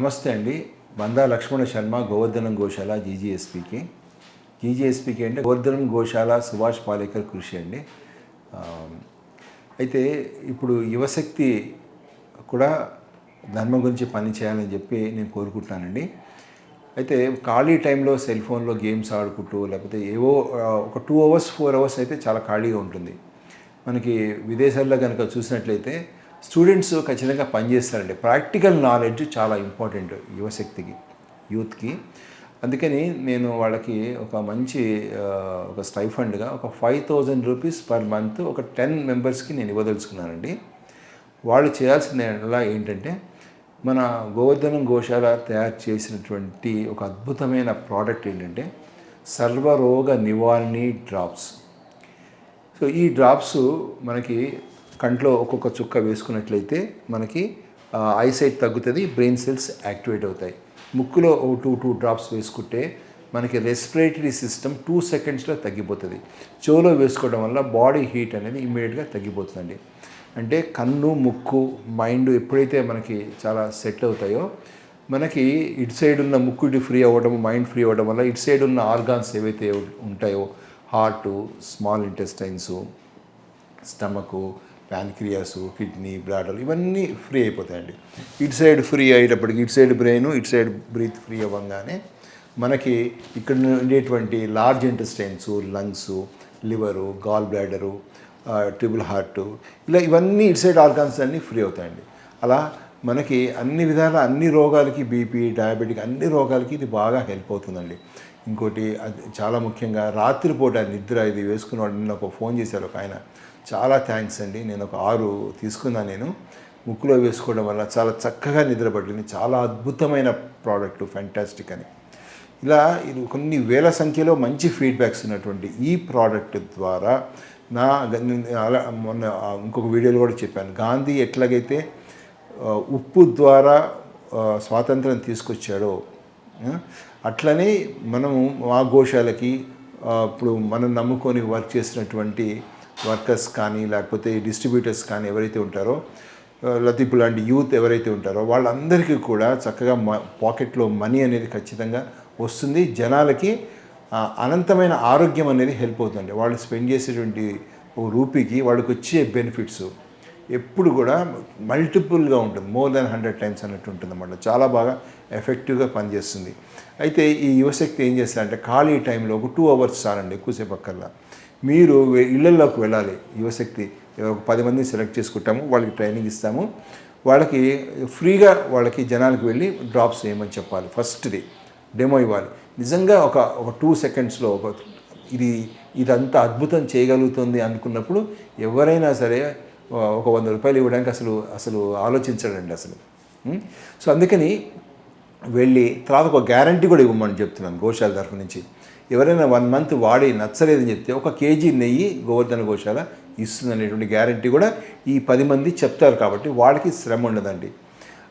నమస్తే అండి. బందా లక్ష్మణ శర్మ గోవర్ధనం గోశాల జీజీఎస్పీకి. జీజీఎస్పీకి అంటే గోవర్ధనం గోశాల సుభాష్ పాలేకర్ కృషి అండి. అయితే ఇప్పుడు యువశక్తి కూడా ధర్మం గురించి పని చేయాలని చెప్పి నేను కోరుకుంటున్నానండి. అయితే ఖాళీ టైంలో సెల్ ఫోన్లో గేమ్స్ ఆడుకుంటూ లేకపోతే ఏవో ఒక టూ అవర్స్ ఫోర్ అవర్స్ అయితే చాలా ఖాళీగా ఉంటుంది. మనకి విదేశాల్లో కనుక చూసినట్లయితే స్టూడెంట్స్ ఖచ్చితంగా పనిచేస్తారండి. ప్రాక్టికల్ నాలెడ్జ్ చాలా ఇంపార్టెంట్ యువశక్తికి యూత్కి. అందుకని నేను వాళ్ళకి ఒక మంచి ఒక స్టైఫండ్గా ఒక five thousand rupees per month ఒక టెన్ మెంబర్స్కి నేను ఇవ్వదలుచుకున్నానండి. వాళ్ళు చేయాల్సిన ఎలా ఏంటంటే మన గోవర్ధనం గోశాల తయారు చేసినటువంటి ఒక అద్భుతమైన ప్రోడక్ట్ ఏంటంటే సర్వరోగ నివారణి డ్రాప్స్. సో ఈ డ్రాప్స్ మనకి కంట్లో ఒక్కొక్క చుక్క వేసుకున్నట్లయితే మనకి ఐసైట్ తగ్గుతుంది బ్రెయిన్ సెల్స్ యాక్టివేట్ అవుతాయి. ముక్కులో ఓ టూ టూ డ్రాప్స్ వేసుకుంటే మనకి రెస్పిరేటరీ సిస్టమ్ టూ సెకండ్స్లో తగ్గిపోతుంది. చెవులో వేసుకోవడం వల్ల బాడీ హీట్ అనేది ఇమ్మీడియట్గా తగ్గిపోతుందండి. అంటే కన్ను ముక్కు మైండ్ ఎప్పుడైతే మనకి చాలా సెట్ అవుతాయో మనకి ఇటు సైడ్ ఉన్న ముక్కు ఇటు ఫ్రీ అవ్వడం మైండ్ ఫ్రీ అవ్వడం వల్ల ఇటు సైడ్ ఉన్న ఆర్గాన్స్ ఏవైతే ఉంటాయో heart small intestines stomach pancreas kidney bladder ఇవన్నీ ఫ్రీ అయిపోతాయండి. ఇటు సైడ్ ఫ్రీ అయ్యేటప్పటికి ఇటు సైడ్ బ్రెయిన్ ఇటు సైడ్ బ్రీత్ ఫ్రీ అవ్వగానే మనకి ఇక్కడ ఉండేటువంటి large intestines lungs liver gall bladder triple heart ఇలా ఇవన్నీ ఇటు సైడ్ ఆర్గాన్స్ అన్నీ ఫ్రీ అవుతాయండి. అలా మనకి అన్ని విధాల అన్ని రోగాలకి బీపీ డయాబెటిక్ అన్ని రోగాలకి ఇది బాగా హెల్ప్ అవుతుందండి. ఇంకోటి అది చాలా ముఖ్యంగా రాత్రిపూట నిద్ర ఇది వేసుకున్నవాడు నిన్న ఒక ఫోన్ చేశారు ఒక ఆయన. చాలా థ్యాంక్స్ అండి. నేను ఒక ఆరు తీసుకున్నాను నేను. ముక్కులో వేసుకోవడం వల్ల చాలా చక్కగా నిద్రపట్టింది చాలా అద్భుతమైన ప్రోడక్ట్ ఫ్యాంటాస్టిక్ అని. ఇలా ఇది కొన్ని వేల సంఖ్యలో మంచి ఫీడ్బ్యాక్స్ ఉన్నటువంటి ఈ ప్రోడక్ట్ ద్వారా నా అలా మొన్న ఇంకొక వీడియోలో కూడా చెప్పాను. గాంధీ ఎట్లాగైతే ఉప్పు ద్వారా స్వాతంత్రం తీసుకొచ్చాడో అట్లనే మనము మా గోశాలకి ఇప్పుడు మనం నమ్ముకొని వర్క్ చేసినటువంటి వర్కర్స్ కానీ లేకపోతే డిస్ట్రిబ్యూటర్స్ కానీ ఎవరైతే ఉంటారో ఆ, లేకపోతే ఇప్పుడు లాంటి యూత్ ఎవరైతే ఉంటారో వాళ్ళందరికీ కూడా చక్కగా మ పాకెట్లో మనీ అనేది ఖచ్చితంగా వస్తుంది. జనాలకి అనంతమైన ఆరోగ్యం అనేది హెల్ప్ అవుతుంది వాళ్ళు స్పెండ్ చేసేటువంటి ఓ రూపీకి వాళ్ళకి వచ్చే బెనిఫిట్స్ ఎప్పుడు కూడా మల్టిపుల్గా ఉంటుంది. మోర్ దాన్ హండ్రెడ్ టైమ్స్ అన్నట్టు ఉంటుంది అన్నమాట చాలా బాగా ఎఫెక్టివ్గా పనిచేస్తుంది. అయితే ఈ యువశక్తి ఏం చేస్తారంటే ఖాళీ టైంలో ఒక టూ అవర్స్ చాలండి ఎక్కువసేపు అక్కర్లా. మీరు ఇళ్ళలోకి వెళ్ళాలి. యువశక్తి. ఒక పది మందిని సెలెక్ట్ చేసుకుంటాము వాళ్ళకి ట్రైనింగ్ ఇస్తాము. వాళ్ళకి ఫ్రీగా వాళ్ళకి జనాలకు వెళ్ళి డ్రాప్స్ వేయమని చెప్పాలి. ఫస్ట్ది డెమో ఇవ్వాలి. నిజంగా ఒక ఒక టూ సెకండ్స్లో ఒక ఇది ఇదంతా అద్భుతం చేయగలుగుతుంది అనుకున్నప్పుడు ఎవరైనా సరే ఒక వంద రూపాయలు ఇవ్వడానికి అసలు అసలు ఆలోచించడండి అసలు. సో అందుకని వెళ్ళి తర్వాత ఒక గ్యారంటీ కూడా ఇవ్వమని చెప్తున్నాను గోశాల తరఫు నుంచి. ఎవరైనా వన్ మంత్ వాడి నచ్చలేదని చెప్తే ఒక కేజీ నెయ్యి గోవర్ధన గోశాల ఇస్తుంది అనేటువంటి గ్యారంటీ కూడా ఈ పది మంది చెప్తారు కాబట్టి వాళ్ళకి శ్రమ ఉండదండి.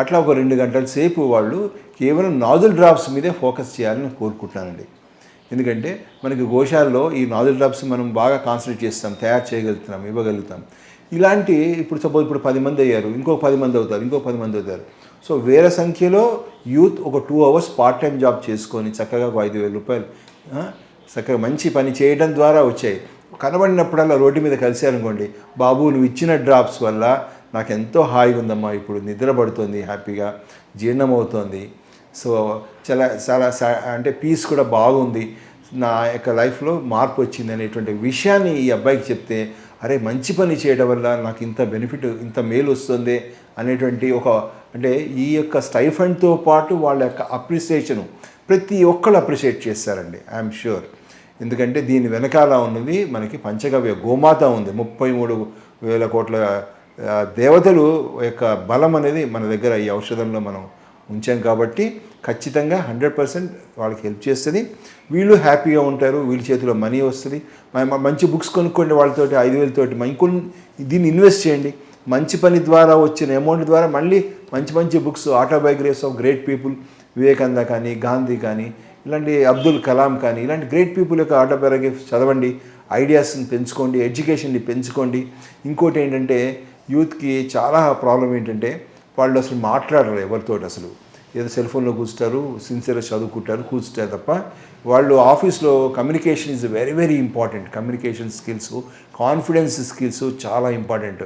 అట్లా ఒక రెండు గంటల సేపు వాళ్ళు కేవలం నాజుల్ డ్రాప్స్ మీదే ఫోకస్ చేయాలని కోరుకుంటున్నానండి. ఎందుకంటే మనకి గోశాలలో ఈ నాజుల్ డ్రాప్స్ మనం బాగా కాన్సన్ట్రేట్ చేస్తాం తయారు చేయగలుగుతున్నాం ఇవ్వగలుగుతాం. ఇలాంటి ఇప్పుడు సపోజ్ ఇప్పుడు పది మంది అయ్యారు ఇంకో పది మంది అవుతారు ఇంకో పది మంది అవుతారు. సో వేరే సంఖ్యలో యూత్ ఒక two hours part time job చేసుకొని చక్కగా ఒక ఐదు వేల రూపాయలు చక్కగా మంచి పని చేయడం ద్వారా వచ్చాయి. కనబడినప్పుడల్లా రోడ్డు మీద కలిశారనుకోండి బాబు నువ్వు ఇచ్చిన డ్రాప్స్ వల్ల నాకు ఎంతో హాయిగా ఉందమ్మా ఇప్పుడు నిద్ర పడుతుంది హ్యాపీగా జీర్ణం అవుతోంది సో చాలా చాలా సా- అంటే పీస్ కూడా బాగుంది. నా యొక్క లైఫ్లో మార్పు వచ్చింది అనేటువంటి విషయాన్ని ఈ అబ్బాయికి చెప్తే అరే మంచి పని చేయడం వల్ల నాకు ఇంత బెనిఫిట్ ఇంత మేలు వస్తుంది అనేటువంటి ఒక అంటే ఈ యొక్క స్టైఫండ్తో పాటు వాళ్ళ యొక్క అప్రిసియేషను ప్రతి ఒక్కళ్ళు అప్రిషియేట్ చేస్తారండి ఐఎమ్ షూర్ ఎందుకంటే దీని వెనకాల ఉన్నది మనకి పంచగవ్య గోమాత ఉంది. ముప్పై మూడు వేల కోట్ల దేవతలు యొక్క బలం అనేది మన దగ్గర ఈ ఔషధంలో మనం ఉంచాం కాబట్టి ఖచ్చితంగా హండ్రెడ్ పర్సెంట్ వాళ్ళకి హెల్ప్ చేస్తుంది. వీళ్ళు హ్యాపీగా ఉంటారు వీళ్ళ చేతిలో మనీ వస్తుంది. మంచి బుక్స్ కొనుక్కోండి వాళ్ళతోటి ఐదు వేలతోటి. ఇంకొన్ని దీన్ని ఇన్వెస్ట్ చేయండి. మంచి పని ద్వారా వచ్చిన అమౌంట్ ద్వారా మళ్ళీ మంచి మంచి books autobiographies of great people Vivekananda కానీ గాంధీ కానీ ఇలాంటి అబ్దుల్ కలాం కానీ ఇలాంటి గ్రేట్ పీపుల్ యొక్క ఆటోబయోగ్రఫీ చదవండి ఐడియాస్ని పెంచుకోండి ఎడ్యుకేషన్ని పెంచుకోండి. ఇంకోటి ఏంటంటే యూత్కి చాలా ప్రాబ్లం ఏంటంటే వాళ్ళు అసలు మాట్లాడరు ఎవరితోటి అసలు. ఏదో సెల్ ఫోన్లో కూర్చుంటారు సిన్సియర్గా చదువుకుంటారు కూర్చుంటారు తప్ప వాళ్ళు ఆఫీస్లో communication is very very important communication skills confidence skills చాలా ఇంపార్టెంట్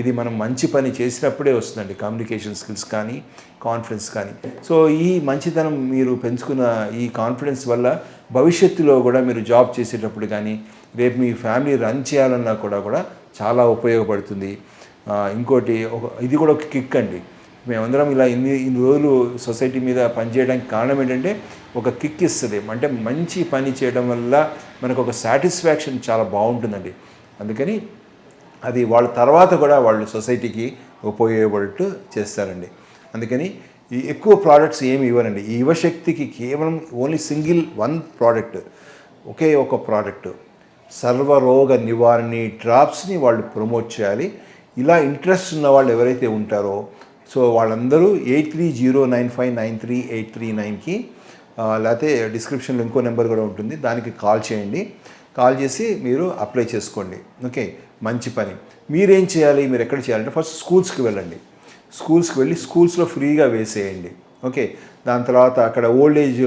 ఇది మనం మంచి పని చేసినప్పుడే వస్తుందండి కమ్యూనికేషన్ స్కిల్స్ కానీ కాన్ఫిడెన్స్ కానీ. సో ఈ మంచితనం మీరు పెంచుకున్న ఈ కాన్ఫిడెన్స్ వల్ల భవిష్యత్తులో కూడా మీరు జాబ్ చేసేటప్పుడు కానీ రేపు మీ ఫ్యామిలీ రన్ చేయాలన్నా కూడా కూడా చాలా ఉపయోగపడుతుంది. ఇంకోటి ఒక ఇది కూడా ఒక కిక్ అండి. మేమందరం ఇలా ఇన్ని ఇన్ని రోజులు సొసైటీ మీద పనిచేయడానికి కారణం ఏంటంటే ఒక కిక్ ఇస్తుంది. అంటే మంచి పని చేయడం వల్ల మనకు ఒక సాటిస్ఫాక్షన్ చాలా బాగుంటుందండి. అందుకని అది వాళ్ళ తర్వాత కూడా వాళ్ళు సొసైటీకి ఉపయోగపడేట్టు చేస్తారండి. అందుకని ఈ ఎక్కువ ప్రోడక్ట్స్ ఏమి ఇవ్వరండి. ఈ యువశక్తికి కేవలం ఓన్లీ సింగిల్ వన్ ప్రోడక్ట్ ఒకే ఒక ప్రోడక్ట్ సర్వరోగ నివారణి డ్రాప్స్ని వాళ్ళు ప్రమోట్ చేయాలి. ఇలా ఇంట్రెస్ట్ ఉన్న వాళ్ళు ఎవరైతే ఉంటారో సో వాళ్ళందరూ eight three zero nine five nine three eight three నైన్కి లేకపోతే డిస్క్రిప్షన్లో ఇంకో నెంబర్ కూడా ఉంటుంది. దానికి కాల్ చేయండి. కాల్ చేసి మీరు అప్లై చేసుకోండి. ఓకే? మంచి పని. మీరేం చేయాలి? మీరు ఎక్కడ చేయాలంటే ఫస్ట్ స్కూల్స్కి వెళ్ళండి. స్కూల్స్కి వెళ్ళి స్కూల్స్లో ఫ్రీగా వేసేయండి. ఓకే? దాని తర్వాత అక్కడ ఓల్డ్ ఏజ్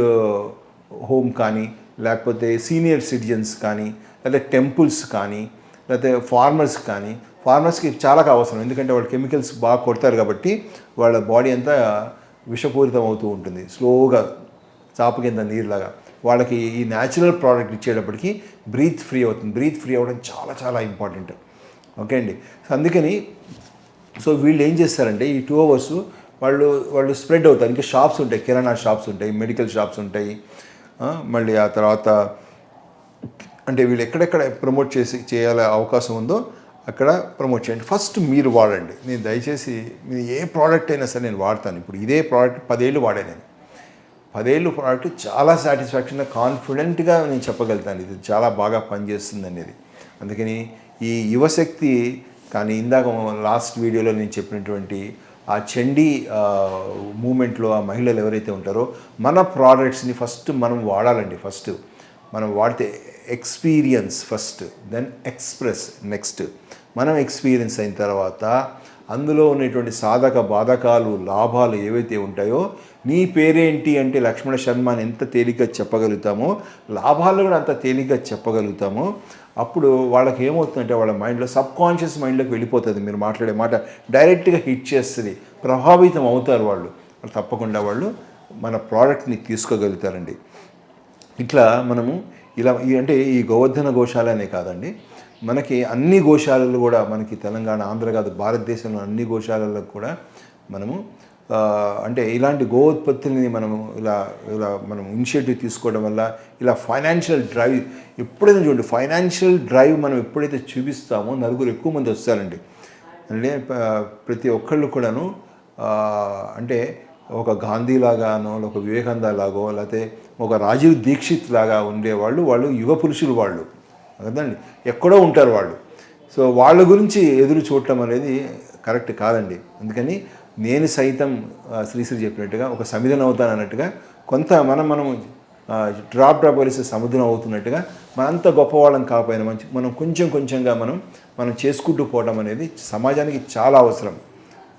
హోమ్ కానీ లేకపోతే సీనియర్ సిటిజన్స్ కానీ లేకపోతే టెంపుల్స్ కానీ లేకపోతే ఫార్మర్స్ కానీ ఫార్మర్స్కి చాలా అవసరం ఎందుకంటే వాళ్ళు కెమికల్స్ బాగా కొడతారు కాబట్టి వాళ్ళ బాడీ అంతా విషపూరితం అవుతూ ఉంటుంది. స్లోగా చాప కింద నీరులాగా. వాళ్ళకి ఈ న్యాచురల్ ప్రోడక్ట్ ఇచ్చేటప్పటికి బ్రీత్ ఫ్రీ అవుతుంది. బ్రీత్ ఫ్రీ అవ్వడం చాలా చాలా ఇంపార్టెంట్. ఓకే అండి? సో అందుకని సో వీళ్ళు ఏం చేస్తారంటే ఈ టూ అవర్స్ వాళ్ళు వాళ్ళు స్ప్రెడ్ అవుతారు. ఇంకా షాప్స్ ఉంటాయి. కిరాణా షాప్స్ ఉంటాయి. మెడికల్ షాప్స్ ఉంటాయి. మళ్ళీ ఆ తర్వాత అంటే వీళ్ళు ఎక్కడెక్కడ ప్రమోట్ చేసి చేయాల అవకాశం ఉందో అక్కడ ప్రమోట్ చేయండి. ఫస్ట్ మీరు వాడండి. నేను దయచేసి మీరు ఏ ప్రోడక్ట్ అయినా సరే నేను వాడతాను. ఇప్పుడు ఇదే ప్రోడక్ట్ పదేళ్ళు వాడే నేను. పదేళ్ళు ప్రోడక్ట్ చాలా సాటిస్ఫాక్షన్గా కాన్ఫిడెంట్గా నేను చెప్పగలుగుతాను. ఇది చాలా బాగా పనిచేస్తుంది అనేది అందుకని ఈ యువశక్తి కానీ ఇందాక లాస్ట్ వీడియోలో నేను చెప్పినటువంటి ఆ చండీ మూమెంట్లో ఆ మహిళలు ఎవరైతే ఉంటారో మన ప్రోడక్ట్స్ని ఫస్ట్ మనం వాడాలండి. ఫస్ట్ మనం వాడితే experience first then express next మనం ఎక్స్పీరియన్స్ అయిన తర్వాత అందులో ఉన్నటువంటి సాధక బాధకాలు లాభాలు ఏవైతే ఉంటాయో నీ పేరేంటి అంటే లక్ష్మణ శర్మ అని ఎంత తేలిగ్గా చెప్పగలుగుతామో లాభాలు కూడా అంత తేలిగ్గా చెప్పగలుగుతామో అప్పుడు వాళ్ళకి ఏమవుతుందంటే వాళ్ళ మైండ్లో సబ్ కాన్షియస్ మైండ్లోకి వెళ్ళిపోతుంది. మీరు మాట్లాడే మాట డైరెక్ట్గా హిట్ చేస్తుంది. ప్రభావితం అవుతారు వాళ్ళు. తప్పకుండా వాళ్ళు మన ప్రోడక్ట్ని తీసుకోగలుగుతారండి. ఇట్లా మనము ఇలా ఈ అంటే ఈ గోవర్ధన గోశాలనే కాదండి. మనకి అన్ని గోశాలలు కూడా మనకి తెలంగాణ ఆంధ్ర కాదు భారతదేశంలో అన్ని గోశాలలకు కూడా మనము అంటే ఇలాంటి గోత్పత్తుల్ని మనము ఇలా ఇలా మనం ఇనిషియేటివ్ తీసుకోవడం వల్ల ఇలా ఫైనాన్షియల్ డ్రైవ్ ఎప్పుడైనా చూడండి ఫైనాన్షియల్ డ్రైవ్ మనం ఎప్పుడైతే చూపిస్తామో నలుగురు ఎక్కువ మంది వస్తారండి. అంటే ప్రతి ఒక్కళ్ళు కూడాను అంటే ఒక గాంధీలాగానో ఒక వివేకాంద లాగో లేకపోతే ఒక రాజీవ్ దీక్షిత్ లాగా ఉండేవాళ్ళు వాళ్ళు యువ పురుషులు వాళ్ళు. కదండి ఎక్కడో ఉంటారు వాళ్ళు. సో వాళ్ళ గురించి ఎదురు చూడటం అనేది కరెక్ట్ కాదండి. అందుకని నేను సైతం శ్రీశ్రీ చెప్పినట్టుగా ఒక సమిధన అవుతాను అన్నట్టుగా కొంత మనం మనం డ్రాప్ డ్రాప్ కలిసి సముద్రం అవుతున్నట్టుగా మనంత గొప్పవాళ్ళం కాకపోయినా మంచి మనం కొంచెం కొంచెంగా మనం మనం చేసుకుంటూ పోవడం అనేది సమాజానికి చాలా అవసరం.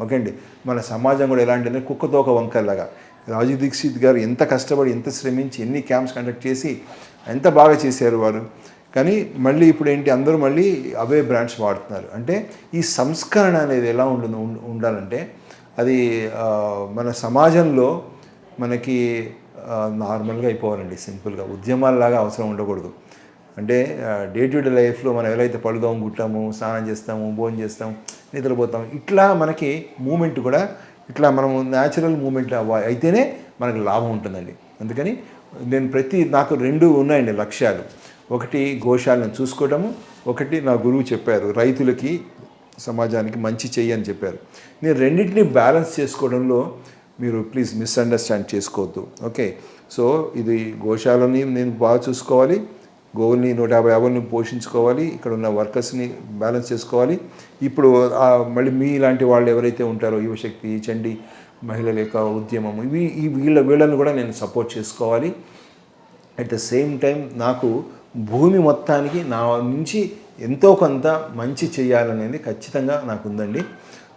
ఓకే అండి. మన సమాజం కూడా ఎలాంటిదంటే కుక్కతోక వంకల్లాగా. రాజు దీక్షిత్ గారు ఎంత కష్టపడి ఎంత శ్రమించి ఎన్ని క్యాంప్స్ కండక్ట్ చేసి ఎంత బాగా చేశారు వారు. కానీ మళ్ళీ ఇప్పుడు ఏంటి అందరూ మళ్ళీ అవే బ్రాండ్స్ వాడుతున్నారు. అంటే ఈ సంస్కరణ అనేది ఎలా ఉండు ఉండాలంటే అది మన సమాజంలో మనకి నార్మల్గా అయిపోవాలండి. సింపుల్గా ఉద్యమాలలాగా అవసరం ఉండకూడదు. అంటే డే టు డే లైఫ్లో మనం ఎలా అయితే పడుదాం గుట్టాము స్నానం చేస్తాము భోజనం చేస్తాము నిద్రపోతాం ఇట్లా మనకి మూమెంట్ కూడా ఇట్లా మనం న్యాచురల్ మూమెంట్ అయితేనే మనకు లాభం ఉంటుందండి. అందుకని నేను ప్రతి నాకు రెండు ఉన్నాయండి లక్ష్యాలు. ఒకటి గోశాలను చూసుకోవడము ఒకటి నా గురువు చెప్పారు రైతులకి సమాజానికి మంచి చెయ్యి అని చెప్పారు. నేను రెండింటిని బ్యాలెన్స్ చేసుకోవడంలో మీరు ప్లీజ్ మిస్అండర్స్టాండ్ చేసుకోవద్దు. ఓకే? సో ఇది గోశాలని నేను బాగా చూసుకోవాలి. గోవుల్ని నూట యాభై ఆవుల్ని పోషించుకోవాలి ఇక్కడ ఉన్న వర్కర్స్ని బ్యాలెన్స్ చేసుకోవాలి. ఇప్పుడు మళ్ళీ మీ లాంటి వాళ్ళు ఎవరైతే ఉంటారో యువశక్తి చండి మహిళల యొక్క ఉద్యమం ఇవి ఈ వీళ్ళ వీళ్ళని కూడా నేను సపోర్ట్ చేసుకోవాలి. అట్ ద సేమ్ టైం నాకు భూమి మొత్తానికి నా నుంచి ఎంతో కొంత మంచి చేయాలనేది ఖచ్చితంగా నాకు ఉందండి.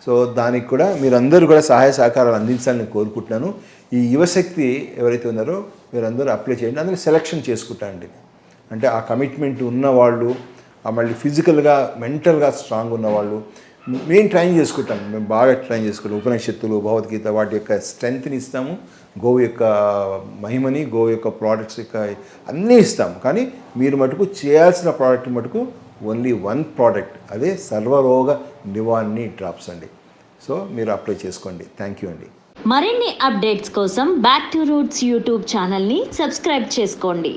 సో దానికి కూడా మీరందరూ కూడా సహాయ సహకారాలు అందించాలని కోరుకుంటున్నాను. ఈ యువశక్తి ఎవరైతే ఉన్నారో మీరందరూ అప్లై చేయండి. అందులో సెలెక్షన్ చేసుకుంటాండి అంటే ఆ కమిట్మెంట్ ఉన్నవాళ్ళు ఆ మళ్ళీ ఫిజికల్గా మెంటల్గా స్ట్రాంగ్ ఉన్నవాళ్ళు మేము ట్రైన్ చేసుకుంటాం. మేము బాగా ట్రైన్ చేసుకుంటాం. ఉపనిషత్తులు భగవద్గీత వాటి యొక్క స్ట్రెంగ్త్ని ఇస్తాము. గోవు యొక్క మహిమని గోవు యొక్క ప్రోడక్ట్స్ యొక్క అన్నీ ఇస్తాము. కానీ మీరు మటుకు చేయాల్సిన ప్రోడక్ట్ మటుకు ఓన్లీ వన్ ప్రోడక్ట్ అదే సర్వరోగ నివారణి డ్రాప్స్ అండి. సో మీరు అప్లై చేసుకోండి. థ్యాంక్ యూ అండి. మరిన్ని అప్డేట్స్ కోసం బ్యాక్ టు రూట్స్ యూట్యూబ్ ఛానల్ని సబ్స్క్రైబ్ చేసుకోండి.